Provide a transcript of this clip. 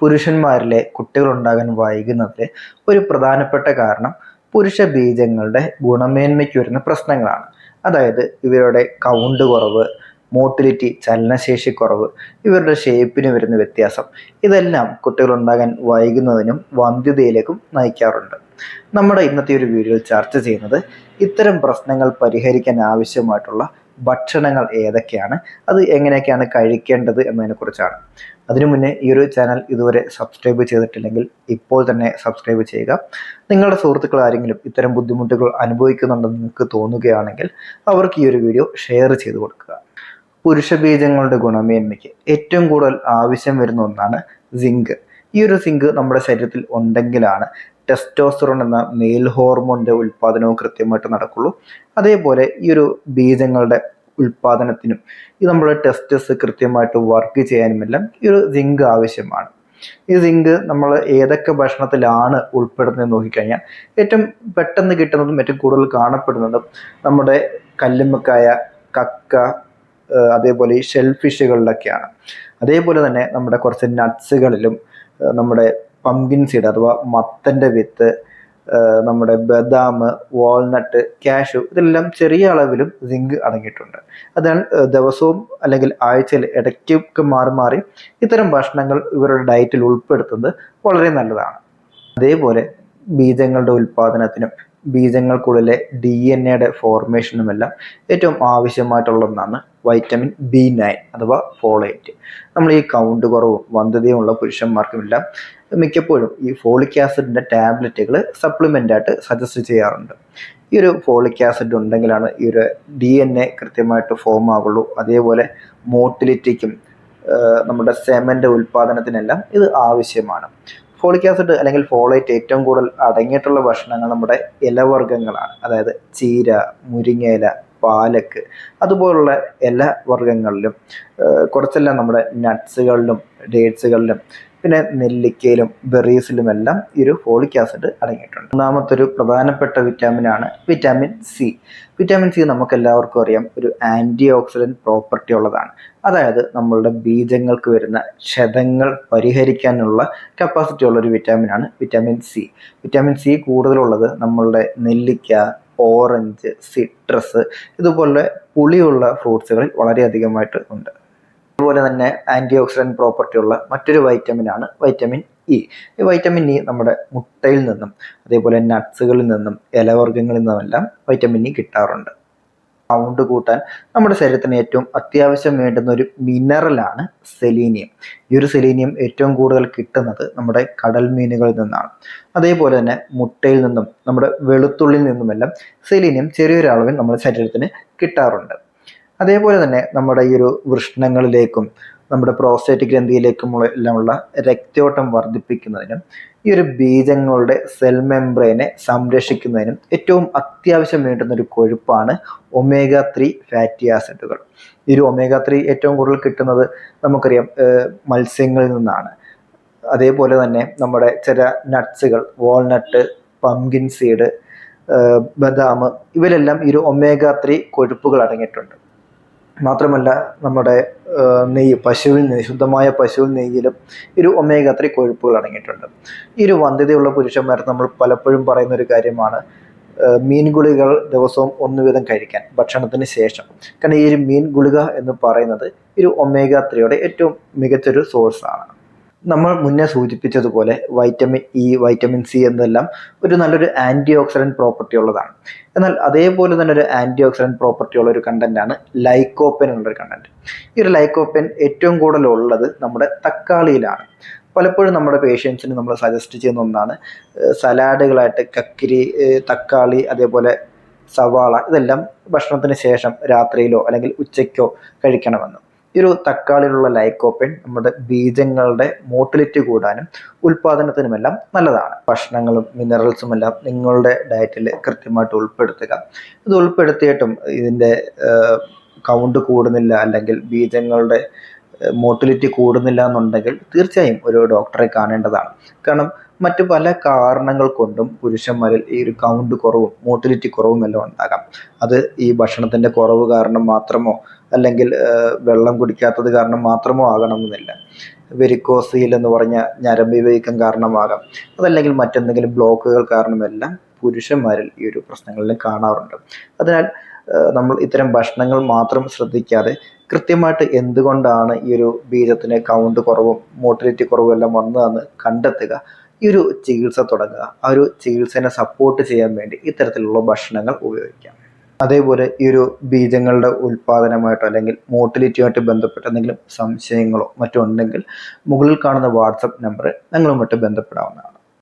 പുരുഷന്മാരിലെ കുട്ടികൾ കുട്ടികളുണ്ടാകാൻ വൈകുന്നതിലെ ഒരു പ്രധാനപ്പെട്ട കാരണം പുരുഷ ബീജങ്ങളുടെ ഗുണമേന്മയ്ക്ക് വരുന്ന പ്രശ്നങ്ങളാണ്. അതായത് ഇവരുടെ കൗണ്ട് കുറവ് മോട്ടിലിറ്റി ചലനശേഷി കുറവ് ഇവരുടെ ഷേപ്പിന് വരുന്ന വ്യത്യാസം. ഇതെല്ലാം കുട്ടികൾ കുട്ടികളുണ്ടാകാൻ വൈകുന്നതിനും വന്ധ്യതയിലേക്കും നയിക്കാറുണ്ട്. നമ്മുടെ ഇന്നത്തെ ഒരു വീഡിയോയിൽ ചർച്ച ചെയ്യുന്നത് ഇത്തരം പ്രശ്നങ്ങൾ പരിഹരിക്കാൻ ആവശ്യമായിട്ടുള്ള ഭക്ഷണങ്ങൾ ഏതൊക്കെയാണ്? അത് എങ്ങനെയൊക്കെയാണ് കഴിക്കേണ്ടത് എന്നതിനെക്കുറിച്ചാണ് അതിനു മുന്നേ ഈ ഒരു ചാനൽ ഇതുവരെ സബ്സ്ക്രൈബ് ചെയ്തിട്ടില്ലെങ്കിൽ ഇപ്പോൾ തന്നെ സബ്സ്ക്രൈബ് ചെയ്യുക. നിങ്ങളുടെ സുഹൃത്തുക്കൾ ആരെങ്കിലും ഇത്തരം ബുദ്ധിമുട്ടുകൾ അനുഭവിക്കുന്നുണ്ടെന്ന് നിങ്ങൾക്ക് തോന്നുകയാണെങ്കിൽ അവർക്ക് ഈ ഒരു വീഡിയോ ഷെയർ ചെയ്ത് കൊടുക്കുക. പുരുഷ ബീജങ്ങളുടെ ഗുണമേന്മയ്ക്ക് ഏറ്റവും കൂടുതൽ ആവശ്യം വരുന്ന ഒന്നാണ് സിങ്ക് ഈ ഒരു സിങ്ക് നമ്മുടെ ശരീരത്തിൽ ഉണ്ടെങ്കിലാണ് ടെസ്റ്റോസ്റ്ററോൺ എന്ന മെയിൽ ഹോർമോണിന്റെ ഉൽപ്പാദനവും കൃത്യമായിട്ട് നടക്കുള്ളൂ. അതേപോലെ ഈ ഒരു ബീജങ്ങളുടെ ഉൽപ്പാദനത്തിനും ഈ നമ്മുടെ ടെസ്റ്റസ് കൃത്യമായിട്ട് വർക്ക് ചെയ്യാനുമെല്ലാം ഈ ഒരു സിങ്ക് ആവശ്യമാണ്. ഈ സിങ്ക് നമ്മൾ ഏതൊക്കെ ഭക്ഷണത്തിലാണ് ഉൾപ്പെടുന്നത് നോക്കിക്കഴിഞ്ഞാൽ ഏറ്റവും പെട്ടെന്ന് കിട്ടുന്നതും ഏറ്റവും കൂടുതൽ കാണപ്പെടുന്നതും നമ്മുടെ കല്ലുമ്മക്കായ കക്ക അതേപോലെ ഈ ഷെൽ ഫിഷുകളിലൊക്കെയാണ് അതേപോലെ തന്നെ നമ്മുടെ കുറച്ച് നട്ട്സുകളിലും നമ്മുടെ പംകിൻ സീഡ് അഥവാ മത്തന്റെ വിത്ത് നമ്മുടെ ബദാം വാൾനട്ട് കാഷു ഇതെല്ലാം ചെറിയ അളവിലും സിങ്ക് അടങ്ങിയിട്ടുണ്ട്. അതിനാൽ ദിവസവും അല്ലെങ്കിൽ ആഴ്ചയിൽ ഇടയ്ക്കൊക്കെ മാറി മാറി ഇത്തരം ഭക്ഷണങ്ങൾ ഇവരുടെ ഡയറ്റിൽ ഉൾപ്പെടുത്തുന്നത് വളരെ നല്ലതാണ്. അതേപോലെ ബീജങ്ങളുടെ ഉൽപ്പാദനത്തിനും ബീജങ്ങൾക്കുള്ളിലെ ഡി എൻ എയുടെ ഫോർമേഷനുമെല്ലാം ഏറ്റവും ആവശ്യമായിട്ടുള്ള ഒന്നാണ് വൈറ്റമിൻ ബി നയൻ അഥവാ ഫോളേറ്റ്. നമ്മൾ ഈ കൗണ്ട് കുറവും വന്ധ്യതയുമുള്ള പുരുഷന്മാർക്കുമെല്ലാം മിക്കപ്പോഴും ഈ ഫോളിക് ആസിഡിന്റെ ടാബ്ലറ്റുകൾ സപ്ലിമെന്റ് ആയിട്ട് സജസ്റ്റ് ചെയ്യാറുണ്ട്. ഈ ഒരു ഫോളിക് ആസിഡ് ഉണ്ടെങ്കിലാണ് ഈ ഒരു ഡി എൻ എ കൃത്യമായിട്ട് ഫോം ആകുള്ളൂ അതേപോലെ മോട്ടിലിറ്റിക്കും നമ്മുടെ സെമന്റെ ഉൽപ്പാദനത്തിനെല്ലാം ഇത് ആവശ്യമാണ്. ഫോളിക് ആസിഡ് അല്ലെങ്കിൽ ഫോളേറ്റ് ഏറ്റവും കൂടുതൽ അടങ്ങിയിട്ടുള്ള ഭക്ഷണങ്ങൾ നമ്മുടെ ഇലവർഗങ്ങളാണ്. അതായത് ചീര മുരിങ്ങയില പാലക്ക് അതുപോലുള്ള എല്ലാ വർഗങ്ങളിലും കുറച്ചെല്ലാം നമ്മുടെ നട്ട്സുകളിലും ഡേറ്റ്സുകളിലും പിന്നെ നെല്ലിക്കയിലും ബെറീസിലുമെല്ലാം ഈ ഒരു ഫോളിക് ആസിഡ് അടങ്ങിയിട്ടുണ്ട്. ഒന്നാമത്തെ ഒരു പ്രധാനപ്പെട്ട വിറ്റാമിനാണ് വിറ്റാമിൻ സി വിറ്റാമിൻ സി നമുക്ക് എല്ലാവർക്കും അറിയാം ഒരു ആന്റി ഓക്സിഡന്റ് പ്രോപ്പർട്ടി ഉള്ളതാണ്. അതായത് നമ്മളുടെ ബീജങ്ങൾക്ക് വരുന്ന ക്ഷതങ്ങൾ പരിഹരിക്കാനുള്ള കപ്പാസിറ്റി ഉള്ള ഒരു വിറ്റാമിനാണ് വിറ്റാമിൻ സി വിറ്റാമിൻ സി കൂടുതലുള്ളത് നമ്മളുടെ നെല്ലിക്ക ഓറഞ്ച് സിട്രസ് ഇതുപോലെ പുളിയുള്ള ഫ്രൂട്ട്സുകളിൽ വളരെയധികമായിട്ട് ഉണ്ട്. അതുപോലെ തന്നെ ആന്റി ഓക്സിഡന്റ് പ്രോപ്പർട്ടി ഉള്ള മറ്റൊരു വൈറ്റമിനാണ് വൈറ്റമിൻ ഇ ഈ വൈറ്റമിൻ ഇ നമ്മുടെ മുട്ടയിൽ നിന്നും അതേപോലെ നട്ട്സുകളിൽ നിന്നും ഇലവർഗങ്ങളിൽ നിന്നുമെല്ലാം വൈറ്റമിൻ ഇ കിട്ടാറുണ്ട്. കൗണ്ട് കൂട്ടാൻ നമ്മുടെ ശരീരത്തിന് ഏറ്റവും അത്യാവശ്യം വേണ്ടുന്ന ഒരു മിനറലാണ് സെലീനിയം ഈ ഒരു സെലീനിയം ഏറ്റവും കൂടുതൽ കിട്ടുന്നത് നമ്മുടെ കടൽ മീനുകളിൽ നിന്നാണ്. അതേപോലെ തന്നെ മുട്ടയിൽ നിന്നും നമ്മുടെ വെളുത്തുള്ളിൽ നിന്നുമെല്ലാം സെലീനിയം ചെറിയൊരളവിൽ നമ്മുടെ ശരീരത്തിന് കിട്ടാറുണ്ട്. അതേപോലെ തന്നെ നമ്മുടെ ഈ ഒരു വൃഷ്ണങ്ങളിലേക്കും നമ്മുടെ പ്രോസ്റ്റേറ്റ് ഗ്രന്ഥിയിലേക്കുമുള്ള എല്ലാമുള്ള രക്തയോട്ടം വർദ്ധിപ്പിക്കുന്നതിനും ഈ ഒരു ബീജങ്ങളുടെ സെൽ മെംബ്രെയിനെ സംരക്ഷിക്കുന്നതിനും ഏറ്റവും അത്യാവശ്യം വേണ്ടുന്ന ഒരു കൊഴുപ്പാണ് ഒമേഗ ത്രീ ഫാറ്റി ആസിഡുകൾ ഈ ഒരു ഒമേഗ ത്രീ ഏറ്റവും കൂടുതൽ കിട്ടുന്നത് നമുക്കറിയാം മത്സ്യങ്ങളിൽ നിന്നാണ്. അതേപോലെ തന്നെ നമ്മുടെ ചില നട്ട്സുകൾ വാൾനട്ട് പംകിൻ സീഡ് ബദാം ഇവരെല്ലാം ഈ ഒരു ഒമേഗ ത്രീ കൊഴുപ്പുകൾ അടങ്ങിയിട്ടുണ്ട്. മാത്രമല്ല നമ്മുടെ നെയ്യ് പശുവിൽ നെയ്യ് ശുദ്ധമായ പശുവിൽ നെയ്യിലും ഒരു ഒമേഗ ത്രീ കൊഴുപ്പുകൾ അടങ്ങിയിട്ടുണ്ട്. ഈ ഒരു വന്ധ്യതയുള്ള പുരുഷന്മാർ നമ്മൾ പലപ്പോഴും പറയുന്ന ഒരു കാര്യമാണ് മീൻ ഗുളികൾ ദിവസവും ഒന്ന് വീതം കഴിക്കാൻ ഭക്ഷണത്തിന് ശേഷം. കാരണം ഈ ഒരു മീൻ ഗുളിക എന്ന് പറയുന്നത് ഒരു ഒമേഗ ത്രീയുടെ ഏറ്റവും മികച്ചൊരു സോഴ്സാണ് നമ്മൾ മുന്നേ സൂചിപ്പിച്ചതുപോലെ വൈറ്റമിൻ ഇ വൈറ്റമിൻ സി എന്നെല്ലാം ഒരു നല്ലൊരു ആന്റി ഓക്സിഡന്റ് പ്രോപ്പർട്ടി ഉള്ളതാണ്. എന്നാൽ അതേപോലെ തന്നെ ഒരു ആന്റി ഓക്സിഡന്റ് പ്രോപ്പർട്ടി ഉള്ള ഒരു കണ്ടന്റാണ് ലൈക്കോപ്പൻ എന്നുള്ളൊരു കണ്ടന്റ് ഈ ഒരു ലൈക്കോപ്പൻ ഏറ്റവും കൂടുതൽ ഉള്ളത് നമ്മുടെ തക്കാളിയിലാണ്. പലപ്പോഴും നമ്മുടെ പേഷ്യൻസിന് നമ്മൾ സജസ്റ്റ് ചെയ്യുന്ന ഒന്നാണ് സലാഡുകളായിട്ട് കക്കിരി തക്കാളി അതേപോലെ സവാള ഇതെല്ലാം ഭക്ഷണത്തിന് ശേഷം രാത്രിയിലോ അല്ലെങ്കിൽ ഉച്ചയ്ക്കോ കഴിക്കണമെന്ന്. ഈ ഒരു തക്കാളിയിലുള്ള ലൈക്കോപ്പിൻ നമ്മുടെ ബീജങ്ങളുടെ മോട്ടിലിറ്റി കൂടാനും ഉൽപാദനത്തിനുമെല്ലാം നല്ലതാണ്. ഭക്ഷണങ്ങളും മിനറൽസും എല്ലാം നിങ്ങളുടെ ഡയറ്റിൽ കൃത്യമായിട്ട് ഉൾപ്പെടുത്തുക. ഇത് ഉൾപ്പെടുത്തിയിട്ടും ഇതിന്റെ കൗണ്ട് കൂടുന്നില്ല അല്ലെങ്കിൽ ബീജങ്ങളുടെ മോട്ടിലിറ്റി കൂടുന്നില്ല എന്നുണ്ടെങ്കിൽ തീർച്ചയായും ഒരു ഡോക്ടറെ കാണേണ്ടതാണ്. കാരണം മറ്റു പല കാരണങ്ങൾ കൊണ്ടും പുരുഷന്മാരിൽ ഈ ഒരു കൗണ്ട് കുറവും മോട്ടിലിറ്റി കുറവും എല്ലാം ഉണ്ടാകാം. അത് ഈ ഭക്ഷണത്തിന്റെ കുറവ് കാരണം മാത്രമോ അല്ലെങ്കിൽ വെള്ളം കുടിക്കാത്തത് കാരണം മാത്രമോ ആകണമെന്നില്ല. വെരിക്കോസീൽ എന്ന് പറഞ്ഞ ഞരമ്പ് വീക്കം കാരണമാകാം. അതല്ലെങ്കിൽ മറ്റെന്തെങ്കിലും ബ്ലോക്കുകൾ കാരണമെല്ലാം പുരുഷന്മാരിൽ ഈ ഒരു പ്രശ്നങ്ങളിൽ കാണാറുണ്ട്. അതിനാൽ നമ്മൾ ഇത്തരം ഭക്ഷണങ്ങൾ മാത്രം ശ്രദ്ധിക്കാതെ കൃത്യമായിട്ട് എന്തുകൊണ്ടാണ് ഈ ഒരു ബീജത്തിന് കൗണ്ട് കുറവും മോട്ടിലിറ്റി കുറവും എല്ലാം വന്നതെന്ന് കണ്ടെത്തുക. ഈ ഒരു ചികിത്സ തുടങ്ങുക. ആ ഒരു ചികിത്സേനെ സപ്പോർട്ട് ചെയ്യാൻ വേണ്ടി ഇത്തരത്തിലുള്ള ഭക്ഷണങ്ങൾ ഉപയോഗിക്കാം. അതേപോലെ ഈ ഒരു ബീജങ്ങളുടെ ഉൽപ്പാദനമായിട്ടോ അല്ലെങ്കിൽ മോട്ടിലിറ്റിയുമായിട്ട് ബന്ധപ്പെട്ട എന്തെങ്കിലും സംശയങ്ങളോ മറ്റോ ഉണ്ടെങ്കിൽ മുകളിൽ കാണുന്ന വാട്സപ്പ് നമ്പർ ഞങ്ങളുമായിട്ട് ബന്ധപ്പെടാവുന്നതാണ്.